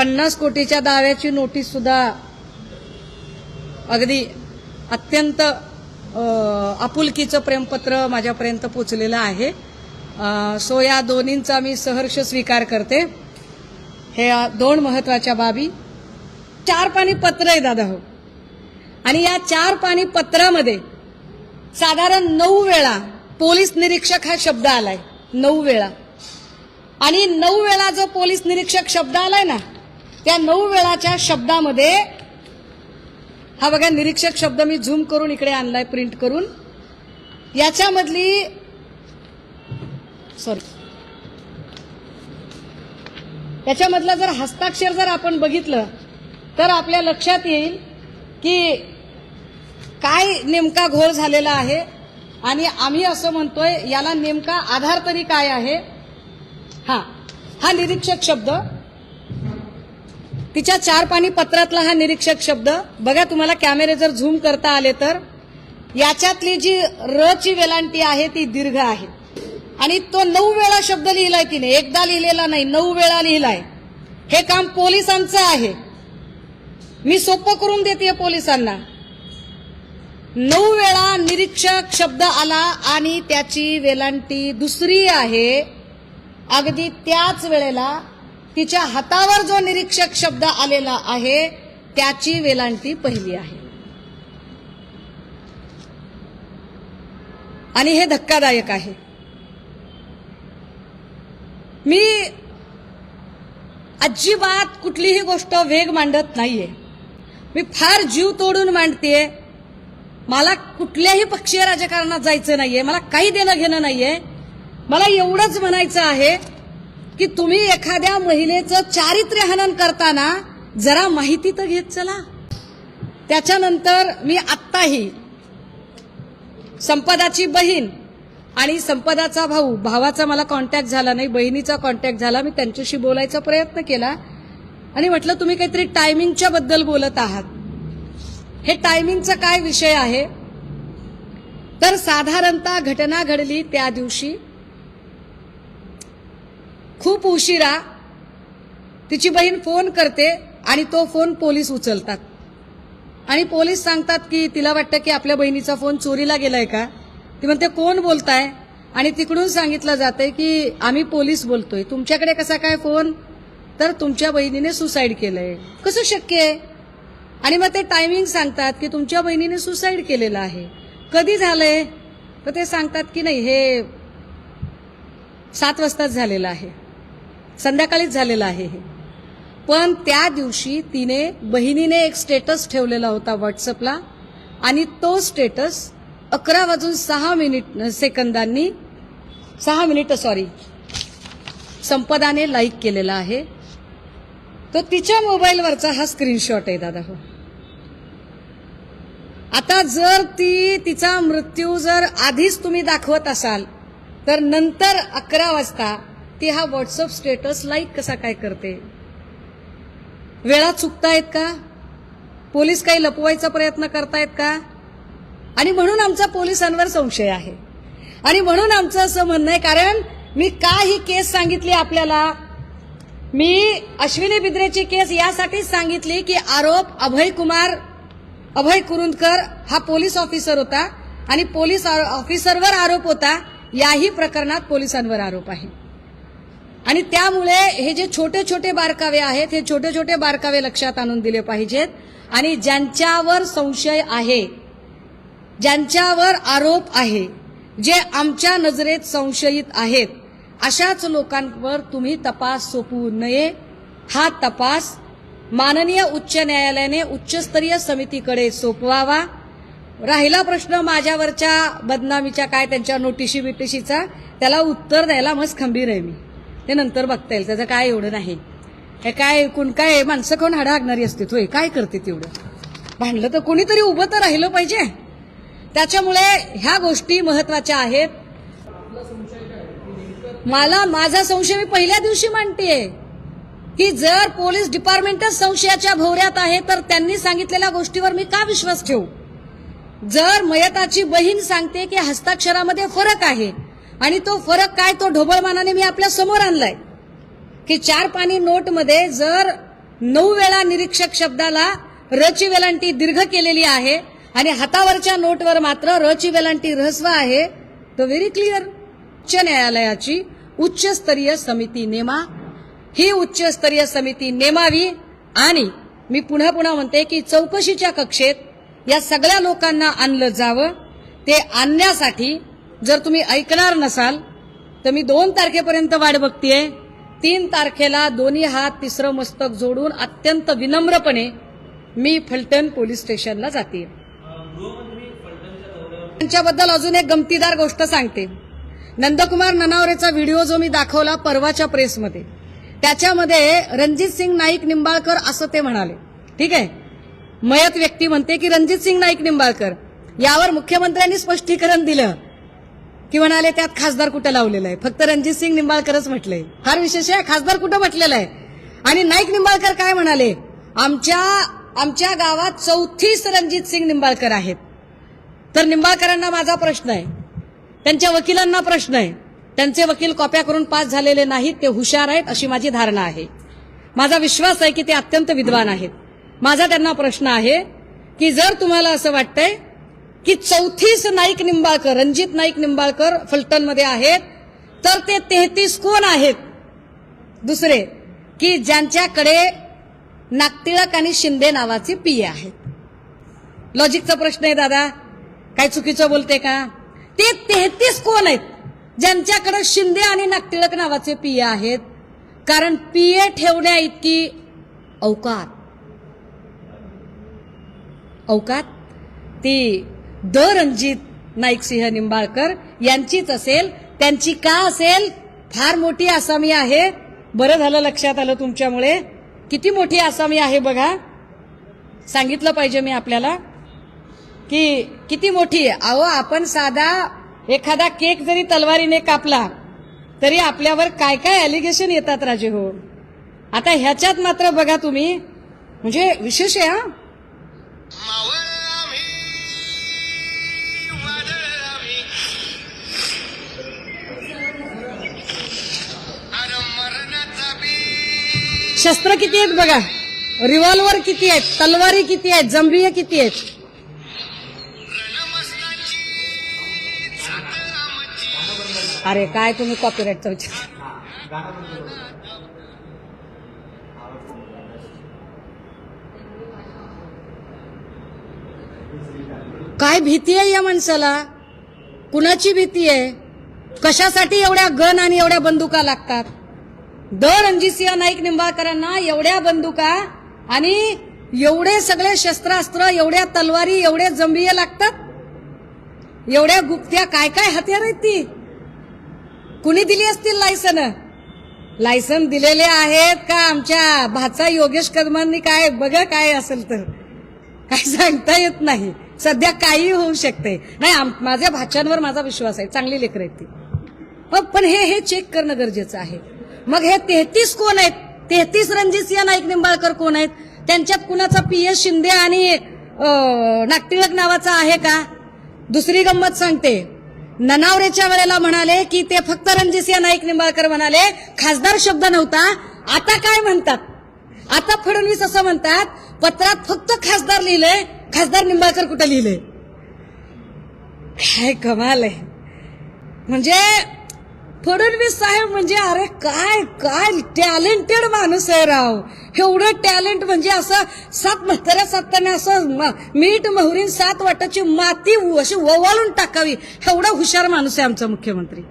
पन्नास कोटीच्या दाव्याची नोटीस सुद्धा अगदी अत्यंत आपुलकीचं प्रेमपत्र माझ्यापर्यंत पोचलेलं आहे. सो या दोन्हींचा मी सहर्ष स्वीकार करते. हे दोन महत्त्वाच्या बाबी. चार पाणी पत्र आहे दादा हो. आणि या चार पाणी पत्रामध्ये साधारण नऊ वेळा पोलीस निरीक्षक हा शब्द आलाय. नऊ वेळा. आणि नऊ वेळा जो पोलीस निरीक्षक शब्द आलाय ना त्या नऊ वेळाच्या शब्दामध्ये हा बघा निरीक्षक शब्द मी झूम करून इकडे आणलाय प्रिंट करून. याच्यामधली सॉरी याच्यामधलं जर हस्ताक्षर जर आपण बघितलं तर आपल्या लक्षात येईल की काय नेमका घोळ झालेला आहे आणि आम्ही असं म्हणतोय याला नेमका आधार तरी काय आहे? हा हा निरीक्षक शब्द. तिच्या चार पाणी पत्रातला हा निरीक्षक शब्द बघा तुम्हाला कॅमेरे जर झूम करता आले तर याच्यातली जी र ची वेलांटी आहे ती दीर्घ आहे. आणि तो नऊ वेळा शब्द लिहिलाय तिने एकदा लिहिलेला नाही नऊ वेळा लिहिलाय. हे काम पोलिसांचं आहे. मी सोपं करून देते पोलिसांना. नऊ वेळा निरीक्षक शब्द आला आणि त्याची वेलांटी दुसरी आहे अगदी त्याच वेळेला तिच्या हातावर जो निरीक्षक शब्द आलेला आहे त्याची वेलांटी पहिली आहे. आणि हे धक्कादायक आहे. मी अजिबात कुठलीही गोष्ट वेग मांडत नाहीये. मी फार जीव तोडून मांडतेय. मला कुठल्याही पक्षीय राजकारणात जायचं नाहीये. मला काही देणं घेणं नाहीये. मला एवढंच म्हणायचं आहे की तुम्ही एखाद्या महिलेचं चारित्र्य हनन करताना जरा माहिती तर घेत चला. त्याच्यानंतर मी आत्ताही संपदाची बहीण आणि संपदाचा भाऊ भावाचा मला कॉन्टॅक्ट झाला नाही बहिणीचा कॉन्टॅक्ट झाला मी त्यांच्याशी बोलायचा प्रयत्न केला आणि म्हटलं तुम्ही काहीतरी टायमिंगच्या बद्दल बोलत आहात. हे टायमिंगचा काय विषय आहे? तर साधारणतः घटना घडली त्या दिवशी. खूप उशिरा तिची बहीण फोन करते आणि तो फोन पोलीस उचलतात. आणि पोलीस सांगतात की तिला वाटतं की आपल्या बहिणीचा फोन चोरीला गेलाय का? ती म्हणते कोण बोलताय? आणि तिकडून सांगितलं जातंय की आम्ही पोलीस बोलतोय. तुमच्याकडे कसा काय फोन? तर तुमच्या बहिणीने सुसाईड केलंय. कसं शक्य आहे? आणि मग ते टायमिंग सांगतात की तुमच्या बहिणीने सुसाईड केलेलं आहे. कधी झालंय? तर ते सांगतात की नाही हे सात वाजताच झालेलं आहे. संध्याकाळीच झालेलं आहे हे. पण त्या दिवशी तिने बहिणीने एक स्टेटस ठेवलेला होता व्हॉट्सअपला आणि तो स्टेटस अकरा वाजून सहा मिनिट सेकंदांनी सहा मिनिट सॉरी संपदाने लाईक केलेला आहे. तो तिच्या मोबाईलवरचा हा स्क्रीनशॉट आहे दादा हो. आता जर ती तिचा मृत्यू जर आधीच तुम्ही दाखवत असाल तर नंतर अकरा वाजता ती हा व्हॉट्सअप स्टेटस लाईक कसा काय करते? वेळा चुकतायत का? पोलीस काही लपवायचा प्रयत्न करतायत का? आणि म्हणून आमचा पोलिसांवर संशय आहे. आणि म्हणून आमचं असं म्हणणं आहे कारण मी का ही केस सांगितली आपल्याला? मी अश्विनी बिद्रेची केस यासाठीच सांगितली की आरोप अभय कुमार अभय कुरुंदकर हा पोलीस ऑफिसर होता आणि पोलीस ऑफिसरवर आरोप होता याही प्रकरणात पोलिसांवर आरोप आहे. आणि त्यामुळे हे जे छोटे छोटे बारकावे आहेत हे छोटे छोटे बारकावे लक्षात आणून दिले पाहिजेत. आणि ज्यांच्यावर संशय आहे ज्यांच्यावर आरोप आहे जे आमच्या नजरेत संशयित आहेत अशाच लोकांवर तुम्ही तपास सोपवू नये. हा तपास माननीय उच्च न्यायालयाने उच्चस्तरीय समितीकडे सोपवावा. राहिला प्रश्न माझ्यावरच्या बदनामीच्या काय त्यांच्या नोटिशी बिटिशीचा त्याला उत्तर द्यायला मस्त खंबीर आहे मी. ते नंतर बघता येईल. त्याचं काय एवढं नाही. हे काय कोण काय माणसं कोण हाडा हागणारी असते होय काय करते तेवढं? भांडलं तर कोणीतरी उभं तर राहिलं पाहिजे. त्याच्यामुळे ह्या गोष्टी महत्त्वाच्या आहेत. मला माझा संशय मी पहिल्या दिवशी मांडतेय. की जर पोलीस डिपार्टमेंटच संशयाच्या भोवऱ्यात आहे तर त्यांनी सांगितलेल्या गोष्टीवर मी का विश्वास ठेवू? जर मयताची बहीण सांगते की हस्ताक्षरामध्ये फरक आहे आणि तो फरक काय तो ढोबळमानाने मी आपल्यासमोर आणलाय. की चार पाणी नोटमध्ये जर नऊ वेळा निरीक्षक शब्दाला रची वेलांटी दीर्घ केलेली आहे आणि हातावरच्या नोटवर मात्र रची वेलांटी रहस्व आहे तो व्हेरी क्लिअर उच्च न्यायालयाची उच्चस्तरीय समिती नेमा. ही उच्चस्तरीय समिती नेमावी आणि मी पुन्हा पुन्हा म्हणते की चौकशीच्या कक्षेत या सगळ्या लोकांना आणलं जावं ते आणण्यासाठी जर तुम्ही ऐकणार नसाल तर मी दोन तारखेपर्यंत वाट बघतीये. तीन तारखेला दोन्ही हात तिसरं मस्तक जोडून अत्यंत विनम्रपणे मी फलटण पोलीस स्टेशनला जाते त्यांच्याबद्दल अजून एक गमतीदार गोष्ट सांगते. नंदकुमार ननावरेचा व्हिडिओ जो मी दाखवला परवाच्या प्रेसमध्ये त्याच्यामध्ये रणजित सिंग नाईक निंबाळकर असं ते म्हणाले. ठीक आहे? मयत व्यक्ती म्हणते की रणजित सिंग नाईक निंबाळकर. यावर मुख्यमंत्र्यांनी स्पष्टीकरण दिलं. की म्हणाले त्यात खासदार कुठं लावलेलं आहे? फक्त रणजित सिंग निंबाळकरच म्हटलंय. फार विशेष आहे खासदार कुठं म्हटलेलं आहे? आणि नाईक निंबाळकर काय म्हणाले? आमच्या आमच्या गावात चौथीस रणजित सिंग निंबाळकर आहेत. तर निंबाळकरांना माझा प्रश्न आहे. त्यांच्या वकिलांना प्रश्न आहे. त्यांचे वकील कॉप्या करून पास झालेले नाहीत ते हुशार आहेत अशी माझी धारणा आहे. माझा विश्वास आहे की ते अत्यंत विद्वान आहेत. माझा त्यांना प्रश्न आहे की जर तुम्हाला असं वाटतंय की चौथीस नाईक निंबाळकर रणजित नाईक निंबाळकर फलटणमध्ये आहेत. तर ते तेहतीस कोण आहेत? दुसरे की ज्यांच्याकडे नागटिळक आणि शिंदे नावाचे पिये आहेत. लॉजिकचा प्रश्न आहे दादा. काय चुकीचं बोलते का? ते तेहतीस कोण आहेत? ज्यांच्याकडे शिंदे आणि नागटिळक नावाचे पिये आहेत. कारण पिये ठेवण्या इतकी अवकात. अवकात? ती द रणजित नाईकसिंह निंबाळकर यांचीच असेल त्यांची का असेल फार मोठी आसामी आहे. बरं झालं लक्षात आलं तुमच्यामुळे. किती मोठी आसामी आहे बघा. सांगितलं पाहिजे मी आपल्याला की किती मोठी अहो आपण साधा एखादा केक जरी तलवारीने कापला तरी आपल्यावर काय काय ॲलिगेशन येतात राजे हो. आता ह्याच्यात मात्र बघा तुम्ही. म्हणजे विशेष आहे हा. शस्त्र किती आहेत बघा? रिव्हॉल्वर किती आहेत? तलवारी किती आहेत? जंबिये किती आहेत? अरे काय तुम्ही कॉपीराईटचा विचार काय भीती आहे या माणसाला? कुणाची भीती आहे? कशासाठी एवढ्या गन आणि एवढ्या बंदुका लागतात? द रणजितसिंह नाईक निंबाळकरांना एवढ्या बंदुका आणि एवढे सगळे शस्त्रास्त्र एवढ्या तलवारी एवढे जंबिये लागतात? एवढ्या गुप्त्या काय काय हत्यार आहेत ती? कुणी दिली असतील लायसन? लायसन दिलेले आहेत का आमच्या भाचा योगेश कदमांनी? काय बघा काय असेल तर. काय सांगता येत नाही. सध्या काही होऊ शकते. नाही आम- माझ्या भाच्यांवर माझा विश्वास आहे. चांगली लेकर आहेत ती. पण हे हे चेक करणं गरजेचं आहे. मग हे तेहतीस कोण आहेत? तेहतीस रणजित सिंह नाईक निंबाळकर कोण आहेत? त्यांच्यात कुणाचा पी एस शिंदे आणि नागटिळक नावाचा आहे का? दुसरी गंमत सांगते. ननावरेच्या वेळेला म्हणाले की ते फक्त रणजितसिंह नाईक निंबाळकर म्हणाले. खासदार शब्द नव्हता. आता काय म्हणतात? आता फडणवीस असं म्हणतात पत्रात फक्त खासदार लिहिलंय खासदार निंबाळकर कुठं लिहिलंय काय कमाल आहे. म्हणजे फडणवीस साहेब म्हणजे अरे काय काय टॅलेंटेड माणूस आहे राव. एवढं टॅलेंट म्हणजे असं सात म्हाताऱ्या साताने असं मीठ मोहरीन सात वाटाची माती अशी ओवाळून टाकावी. एवढा हुशार माणूस आहे आमचा मुख्यमंत्री.